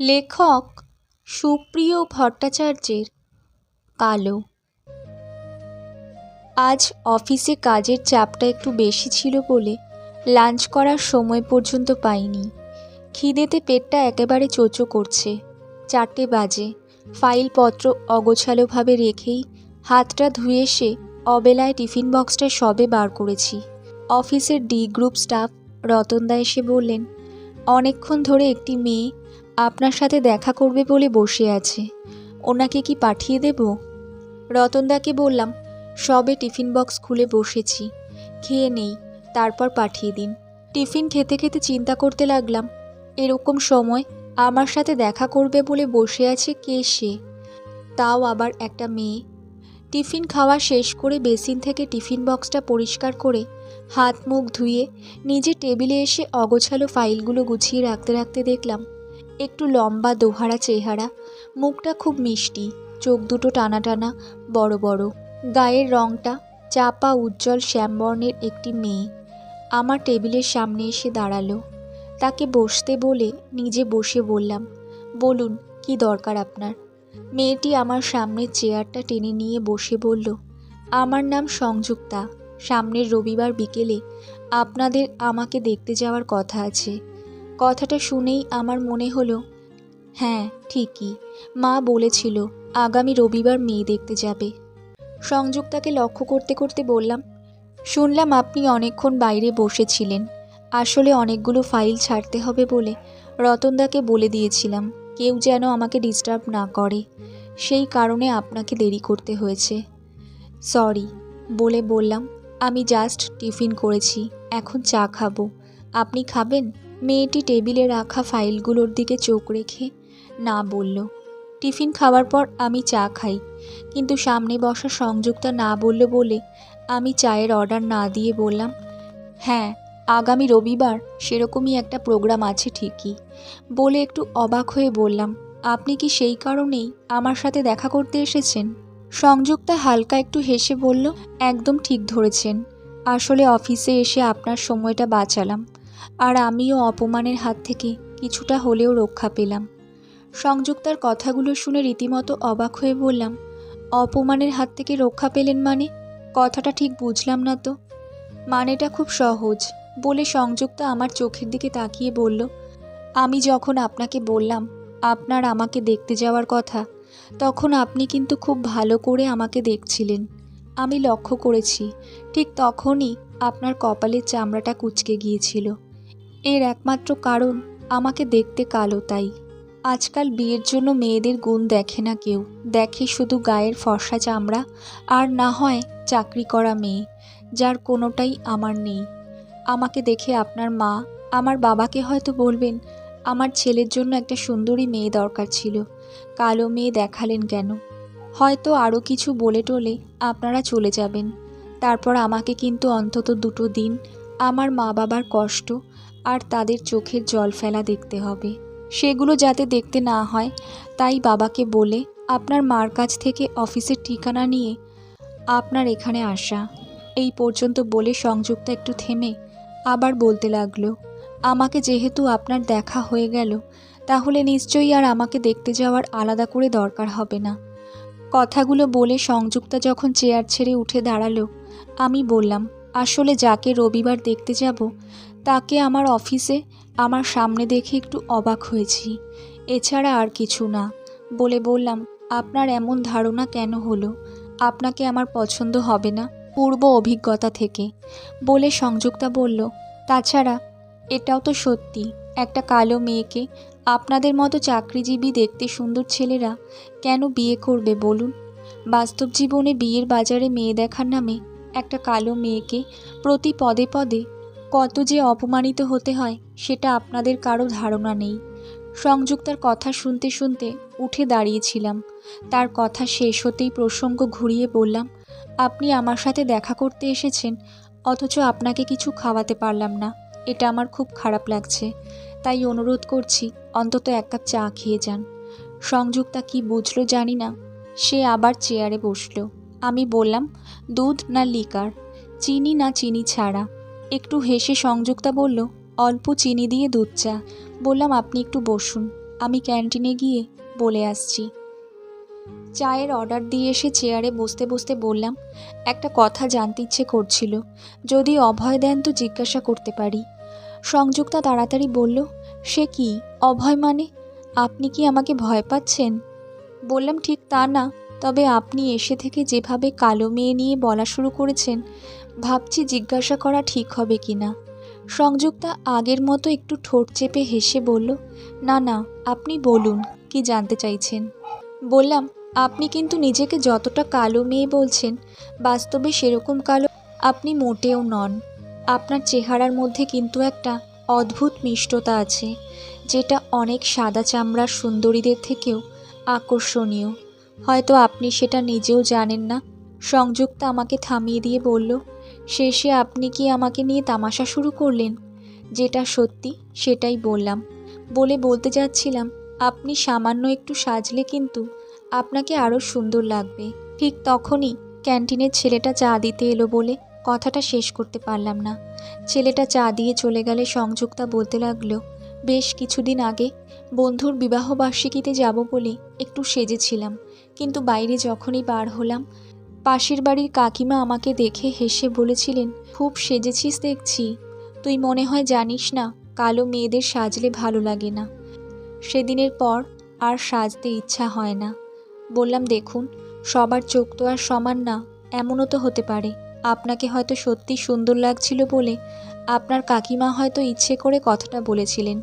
লেখক সুপ্রিয় ভট্টাচার্যের কালো। আজ অফিসে কাজের চাপটা একটু বেশি ছিল বলে লাঞ্চ করার সময় পর্যন্ত পাইনি। খিদেতে পেটটা একেবারে চোচো করছে। চারটে বাজে। ফাইলপত্র অগোছালোভাবে রেখেই হাতটা ধুয়ে এসে অবেলায় টিফিন বক্সটা সবে বার করেছি। অফিসের ডি গ্রুপ স্টাফ রতনদা এসে বললেন, অনেকক্ষণ ধরে একটি মেয়ে আপনার সাথে দেখা করবে বলে বসে আছে। ওনাকে কি পাঠিয়ে দেব? রতনদাকে বললাম, সবে টিফিন বক্স খুলে বসেছি। খেয়ে নেই, তারপর পাঠিয়ে দিন। টিফিন খেতে খেতে চিন্তা করতে লাগলাম, এরকম সময় আমার সাথে দেখা করবে বলে বসে আছে কে সে? তাও আবার একটা মেয়ে। টিফিন খাওয়া শেষ করে বেসিন থেকে টিফিন বক্সটা পরিষ্কার করে হাত মুখ ধুয়ে নিজে টেবিলে এসে অগোছালো ফাইলগুলো গুছিয়ে রাখতে রাখতে দেখলাম একটু লম্বা দোহারা চেহারা, মুখটা খুব মিষ্টি, চোখ দুটো টানা টানা, বড় বড়। গায়ের রংটা চাপা উজ্জ্বল শ্যামবর্ণের একটি মেয়ে। আমার টেবিলের সামনে এসে দাঁড়াল। তাকে বসতে বলে নিজে বসে বললাম, বলুন, কি দরকার আপনার? মেয়েটি আমার সামনের চেয়ারটা টেনে নিয়ে বসে বলল, আমার নাম সংযুক্তা। সামনের রবিবার বিকেলে আপনাদের আমাকে দেখতে যাওয়ার কথা আছে। কথাটা শুনেই আমার মনে হলো হ্যাঁ ঠিকই। মা বলেছিল, আগামী রবিবার মেয়ে দেখতে যাবে। সংযুক্তাকে লক্ষ্য করতে করতে বললাম, শুনলাম আপনি অনেকক্ষণ বাইরে বসেছিলেন। আসলে অনেকগুলো ফাইল ছাড়তে হবে বলে রতনদাকে বলে দিয়েছিলাম, কেউ যেন আমাকে ডিস্টার্ব না করে। সেই কারণে আপনাকে দেরি করতে হয়েছে। সরি, বলে বললাম, আমি জাস্ট টিফিন করেছি, এখন চা খাব। আপনি খাবেন? মেয়েটি টেবিলে রাখা ফাইলগুলোর দিকে চোখ রেখে না বলল, টিফিন খাওয়ার পর আমি চা খাই। কিন্তু সামনে বসা সংযুক্তা না বলল বলে আমি চায়ের অর্ডার না দিয়ে বললাম হ্যাঁ আগামী রবিবার সেরকমই একটা প্রোগ্রাম আছে ঠিকই। বলে একটু অবাক হয়ে বললাম, আপনি কি সেই কারণেই আমার সাথে দেখা করতে এসেছেন? সংযুক্তা হালকা একটু হেসে বলল, একদম ঠিক ধরেছেন। আসলে অফিসে এসে আপনার সময়টা বাঁচালাম। আর আমিও অপমানের হাত থেকে কিছুটা হলেও রক্ষা পেলাম। সংযুক্তার কথাগুলো শুনে রীতিমতো অবাক হয়ে বললাম, অপমানের হাত থেকে রক্ষা পেলেন মানে? কথাটা ঠিক বুঝলাম না তো? মানেটা খুব সহজ, বলে সংযুক্তা আমার চোখের দিকে তাকিয়ে বলল, আমি যখন আপনাকে বললাম, আপনার আমাকে দেখতে যাওয়ার কথা, তখন আপনি কিন্তু খুব ভালো করে আমাকে দেখছিলেন। আমি লক্ষ্য করেছি, ঠিক তখনই আপনার কপালের চামড়াটা কুচকে গিয়েছিল। এর একমাত্র কারণ আমাকে দেখতে কালো তাই। আজকাল বিয়ের জন্য মেয়েদের গুণ দেখে না কেউ। দেখে শুধু গায়ের ফর্সা চামড়া আর না হয় চাকরি করা মেয়ে, যার কোনোটাই আমার নেই। আমাকে দেখে আপনার মা, আমার বাবাকে হয়তো বলবেন, আমার ছেলের জন্য একটা সুন্দরী মেয়ে দরকার ছিল। কালো মেয়ে দেখালেন কেন? হয়তো আরও কিছু বলে টলে আপনারা চলে যাবেন। তারপর আমাকে কিন্তু অন্তত দুটো দিন আমার মা বাবার কষ্ট আর তাদের চোখের জল ফেলা দেখতে হবে। সেগুলো যাতে দেখতে না হয়, তাই বাবাকে বলে আপনার মার কাছ থেকে অফিসের ঠিকানা নিয়ে আপনার এখানে আসা। এই পর্যন্ত বলে সংযুক্ত একটু থেমে আবার বলতে লাগল, আমাকে যেহেতু আপনার দেখা হয়ে গেল, তাহলে নিশ্চয়ই আর আমাকে দেখতে যাওয়ার আলাদা করে দরকার হবে না। কথাগুলো বলে সংযুক্তা যখন চেয়ার ছেড়ে উঠে দাঁড়াল, আমি বললাম আসলে যাকে রবিবার দেখতে যাব, তাকে আমার অফিসে, আমার সামনে দেখে একটু অবাক হয়েছি। এছাড়া আর কিছু না। বলে বললাম, আপনার এমন ধারণা কেন হলো? আপনাকে আমার পছন্দ হবে না পূর্ব অভিজ্ঞতা থেকে? বলে সংযুক্তা বলল, তাছাড়া, এটাও তো সত্যি, একটা কালো মেয়েকে আপনাদের মতো চাকরিজীবী দেখতে সুন্দর ছেলেরা কেন বিয়ে করবে বলুন? বাস্তব জীবনে বিয়ের বাজারে মেয়ে দেখার নামে একটা কালো মেয়েকে প্রতি পদে পদে কত যে অপমানিত হতে হয়, সেটা আপনাদের কারও ধারণা নেই। সংযুক্তার কথা শুনতে শুনতে উঠে দাঁড়িয়েছিলাম। তার কথা শেষ হতেই প্রসঙ্গ ঘুরিয়ে বললাম, আপনি আমার সাথে দেখা করতে এসেছেন, অথচ আপনাকে কিছু খাওয়াতে পারলাম না। এটা আমার খুব খারাপ লাগছে। তাই অনুরোধ করছি, অন্তত এক কাপ চা খেয়ে যান। সংযুক্তা কি বুঝলো জানি না, সে আবার চেয়ারে বসল। আমি বললাম, দুধ না লিকার? চিনি না চিনি ছাড়া? একটু হেসে সংযুক্তা বলল, অল্প চিনি দিয়ে দুধ চা। বললাম, আপনি একটু বসুন, আমি ক্যান্টিনে গিয়ে বলে আসছি। চায়ের অর্ডার দিয়ে এসে চেয়ারে বসতে বসতে বললাম, একটা কথা জানতে ইচ্ছে করছিল, যদি অভয় দেন তো জিজ্ঞাসা করতে পারি। সংযুক্তা তাড়াতাড়ি বলল, সে কি? অভয় মানে? আপনি কি আমাকে ভয় পাচ্ছেন? বললাম, ঠিক তা না। তবে আপনি এসে থেকে যেভাবে কালো মেয়ে নিয়ে বলা শুরু করেছেন, ভাবছি জিজ্ঞাসা করা ঠিক হবে কি না। সংযুক্তা আগের মতো একটু ঠোঁট চেপে হেসে বলল, না না, আপনি বলুন, কি জানতে চাইছেন? বললাম, আপনি কিন্তু নিজেকে যতটা কালো মেয়ে বলছেন, বাস্তবে সেরকম কালো আপনি মোটেও নন। আপনার চেহারার মধ্যে কিন্তু একটা অদ্ভুত মিষ্টতা আছে, যেটা অনেক সাদা চামড়ার সুন্দরীদের থেকেও আকর্ষণীয়। হয়তো আপনি সেটা নিজেও জানেন না। সংযুক্তা আমাকে থামিয়ে দিয়ে বলল, শেষে আপনি কি আমাকে নিয়ে তামাশা শুরু করলেন? যেটা সত্যি, সেটাই বললাম। বলে বলতে যাচ্ছিলাম, আপনি সামান্য একটু সাজলে কিন্তু আপনাকে আরও সুন্দর লাগবে। ঠিক তখনই ক্যান্টিনের ছেলেটা চা দিতে এলো বলে কথাটা শেষ করতে পারলাম না। ছেলেটা চা দিয়ে চলে গেলে সংযুক্তা বলতে লাগল বেশ কিছুদিন আগে বন্ধুর বিবাহবার্ষিকীতে যাব বলে একটু সেজেছিলাম, কিন্তু বাইরে যখনই বার হলাম, পাশের বাড়ির কাকিমা আমাকে দেখে হেসে বলেছিলেন, খুব সেজেছিস দেখছি, তুই মনে হয় জানিস না, কালো মেয়েদের সাজলে ভালো লাগে না। সেদিনের পর আর সাজতে ইচ্ছা হয় না। বললাম, দেখুন, সবার চোখ তো আর সমান না, এমনও তো হতে পারে। আপনাকে হয়তো সত্যি সুন্দর লাগছিল বলে আপনার কাকিমা হয়তো ইচ্ছে করে কথাটা বলেছিলেন।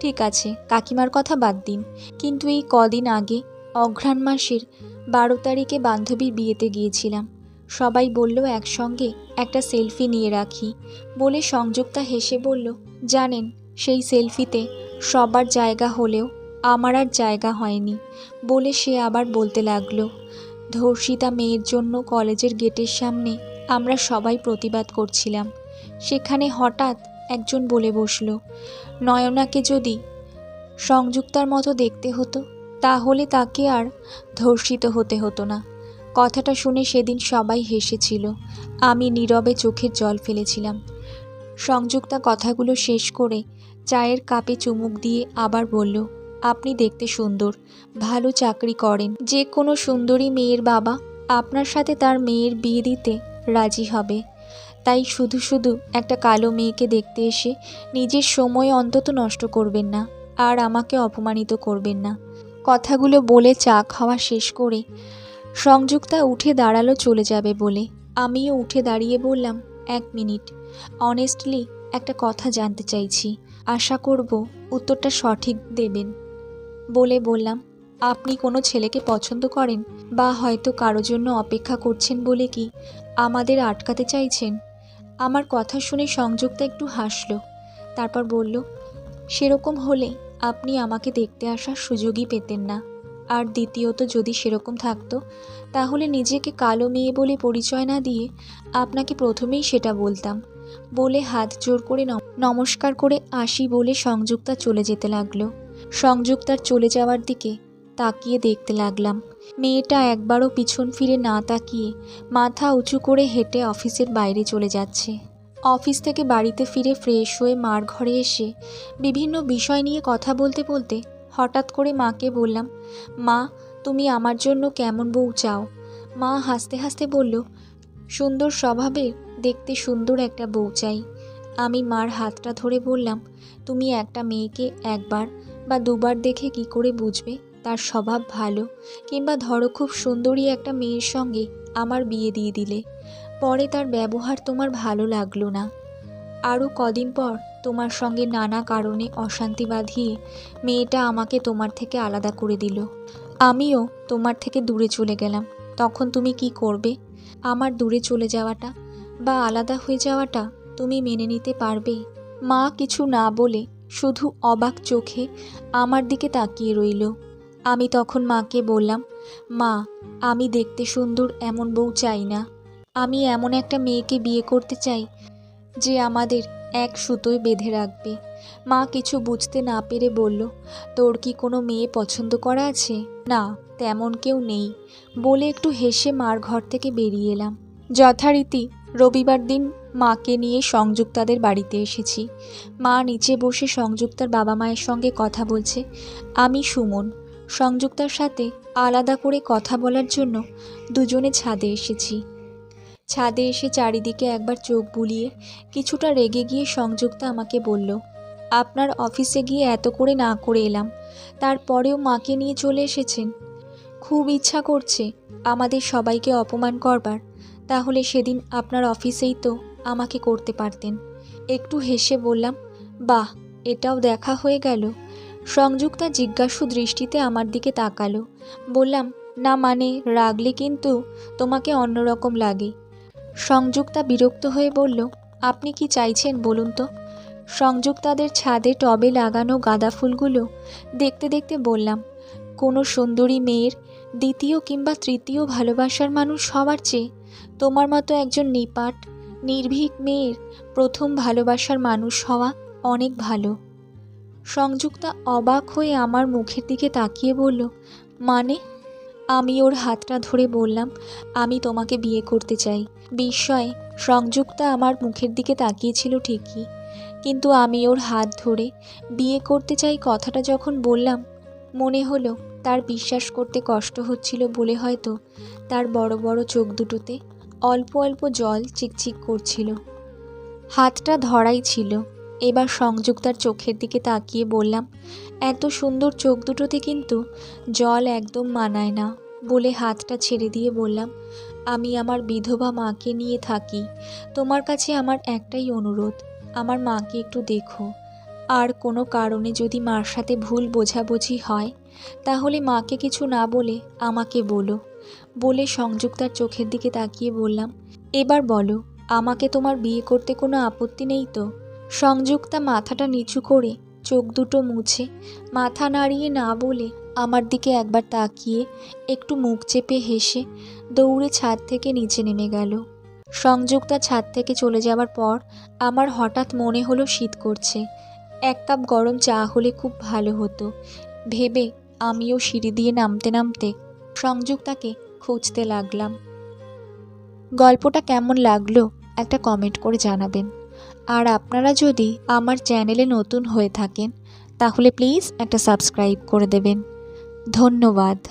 ঠিক আছে, কাকিমার কথা বাদ দিন। কিন্তু এই কদিন আগে, অঘ্রাণ মাসের বারো তারিখে বান্ধবীর বিয়েতে গিয়েছিলাম। সবাই বলল, একসঙ্গে একটা সেলফি নিয়ে রাখি। বলে সংযুক্তা হেসে বলল, জানেন, সেই সেলফিতে সবার জায়গা হলেও আমার আর জায়গা হয়নি। বলে সে আবার বলতে লাগল, ধর্ষিতা মেয়ের জন্য কলেজের গেটের সামনে আমরা সবাই প্রতিবাদ করছিলাম। সেখানে হঠাৎ একজন বলে বসল, নয়নাকে যদি সংযুক্তার মতো দেখতে হতো, তাহলে তাকে আর ধর্ষিত হতে হতো না। কথাটা শুনে সেদিন সবাই হেসেছিল। আমি নীরবে চোখের জল ফেলেছিলাম। সংযুক্তা কথাগুলো শেষ করে চায়ের কাপে চুমুক দিয়ে আবার বলল, আপনি দেখতে সুন্দর, ভালো চাকরি করেন। যে কোনো সুন্দরী মেয়ের বাবা আপনার সাথে তার মেয়ের বিয়ে দিতে রাজি হবে। তাই শুধু শুধু একটা কালো মেয়েকে দেখতে এসে নিজের সময় অন্তত নষ্ট করবেন না, আর আমাকে অপমানিত করবেন না। কথাগুলো বলে চা খাওয়া শেষ করে সংযুক্তা উঠে দাঁড়াল চলে যাবে বলে। আমিও উঠে দাঁড়িয়ে বললাম, এক মিনিট অনেস্টলি একটা কথা জানতে চাইছি। আশা করব উত্তরটা সঠিক দেবেন। বলে বললাম, আপনি কোনো ছেলেকে পছন্দ করেন বা হয়তো কারও জন্য অপেক্ষা করছেন বলে কি আমাদের আটকাতে চাইছেন। আমার কথা শুনে সংযুক্তা একটু হাসলো। তারপর বলল, সেরকম হলে আপনি আমাকে দেখতে আসার সুযোগই পেতেন না। আর দ্বিতীয়ত যদি সেরকম থাকতো, তাহলে নিজেকে কালো মেয়ে বলে পরিচয় না দিয়ে আপনাকে প্রথমেই সেটা বলতাম। বলে হাত জোর করে নম- নমস্কার করে আসি বলে সংযুক্তা চলে যেতে লাগল। সংযুক্তার চলে যাওয়ার দিকে তাকিয়ে দেখতে লাগলাম। মেয়েটা একবারও পিছন ফিরে না তাকিয়ে মাথা উঁচু করে হেঁটে অফিসের বাইরে চলে যাচ্ছে। অফিস থেকে বাড়িতে ফিরে ফ্রেশ হয়ে মার ঘরে এসে বিভিন্ন বিষয় নিয়ে কথা বলতে বলতে হঠাৎ করে মাকে বললাম, মা, তুমি আমার জন্য কেমন বউ চাও? মা হাসতে হাসতে বলল, সুন্দর স্বভাবের, দেখতে সুন্দর একটা বউ চাই। আমি মার হাতটা ধরে বললাম, তুমি একটা মেয়েকে একবার বা দুবার দেখে কি করে বুঝবে? তার স্বভাব ভালো কিংবা ধরো খুব সুন্দরী একটা মেয়ের সঙ্গে আমার বিয়ে দিয়ে দিলে। পরে তার ব্যবহার তোমার ভালো লাগল না। আরও কদিন পর তোমার সঙ্গে নানা কারণে অশান্তি বাঁধিয়ে মেয়েটা আমাকে তোমার থেকে আলাদা করে দিল। আমিও তোমার থেকে দূরে চলে গেলাম। তখন তুমি কি করবে? আমার দূরে চলে যাওয়াটা বা আলাদা হয়ে যাওয়াটা তুমি মেনে নিতে পারবে? মা কিছু না বলে শুধু অবাক চোখে আমার দিকে তাকিয়ে রইল। আমি তখন মাকে বললাম, মা, আমি দেখতে সুন্দর এমন বউ চাই না। আমি এমন একটা মেয়েকে বিয়ে করতে চাই যে আমাদের এক সুতোয় বেঁধে রাখবে। মা কিছু বুঝতে না পেরে বলল, তোর কি কোনো মেয়ে পছন্দ করা আছে? না, তেমন কেউ নেই। বলে একটু হেসে মার ঘর থেকে বেরিয়ে এলাম। যথারীতি রবিবার দিন মাকে নিয়ে সংযুক্তাদের বাড়িতে এসেছি। মা নিচে বসে সংযুক্তার বাবা মায়ের সঙ্গে কথা বলছে, আমি সুমন। সংযুক্তার সাথে আলাদা করে কথা বলার জন্য দুজনে ছাদে এসেছি। ছাদে এসে চারিদিকে একবার চোখ বুলিয়ে কিছুটা রেগে গিয়ে সংযুক্তা আমাকে বলল, আপনার অফিসে গিয়ে এত করে না করে এলাম, তারপরেও মাকে নিয়ে চলে এসেছেন। খুব ইচ্ছা করছে আমাদের সবাইকে অপমান করবার, তাহলে সেদিন আপনার অফিসেই তো আমাকে করতে পারতেন। একটু হেসে বললাম, বাহ, এটাও দেখা হয়ে গেল। সংযুক্তা জিজ্ঞাসু দৃষ্টিতে আমার দিকে তাকালো। বললাম, না মানে রাগলে কিন্তু তোমাকে অন্যরকম লাগে। সংযুক্তা বিরক্ত হয়ে বলল, আপনি কি চাইছেন বলুন তো? সংযুক্তাদের ছাদে টবে লাগানো গাঁদা ফুলগুলো দেখতে দেখতে বললাম, কোনো সুন্দরী মেয়ের দ্বিতীয় কিংবা তৃতীয় ভালোবাসার মানুষ হওয়ার চেয়ে তোমার মতো একজন নিপাট, নির্ভীক মেয়ের প্রথম ভালোবাসার মানুষ হওয়া অনেক ভালো। সংযুক্তা অবাক হয়ে আমার মুখের দিকে তাকিয়ে বলল মানে? আমি ওর হাতটা ধরে বললাম, আমি তোমাকে বিয়ে করতে চাই। বিস্ময়ে সংযুক্তা আমার মুখের দিকে তাকিয়েছিল ঠিকই। কিন্তু আমি ওর হাত ধরে বিয়ে করতে চাই কথাটা যখন বললাম, মনে হলো তার বিশ্বাস করতে কষ্ট হচ্ছিল বলে হয়তো তার বড় বড় চোখ দুটোতে অল্প অল্প জল চিকচিক করছিল। হাতটা ধরাই ছিল। এবার সংযুক্তার চোখের দিকে তাকিয়ে বললাম, এত সুন্দর চোখ দুটোতে কিন্তু জল একদম মানায় না। বলে হাতটা ছেড়ে দিয়ে বললাম, আমি আমার বিধবা মাকে নিয়ে থাকি। তোমার কাছে আমার একটাই অনুরোধ, আমার মাকে একটু দেখো। আর কোনো কারণে যদি মার সাথে ভুল বোঝাবুঝি হয়, তাহলে মাকে কিছু না বলে আমাকে বলো। বলে সংযুক্তার চোখের দিকে তাকিয়ে বললাম, এবার বলো, আমাকে তোমার বিয়ে করতে কোনো আপত্তি নেই তো? সংযুক্তা মাথাটা নিচু করে চোখ দুটো মুছে, মাথা নাড়িয়ে না বলে আমার দিকে একবার তাকিয়ে একটু মুখ চেপে হেসে দৌড়ে ছাদ থেকে নিচে নেমে গেল। সংযুক্তা ছাদ থেকে চলে যাওয়ার পর আমার হঠাৎ মনে হলো শীত করছে। এক কাপ গরম চা হলে খুব ভালো হতো। ভেবে আমিও সিঁড়ি দিয়ে নামতে নামতে সংযুক্তাকে খুঁজতে লাগলাম। গল্পটা কেমন লাগল একটা কমেন্ট করে জানাবেন। আর আপনারা যদি আমার চ্যানেলে নতুন হয়ে থাকেন, তাহলে প্লিজ একটা সাবস্ক্রাইব করে দেবেন। ধন্যবাদ।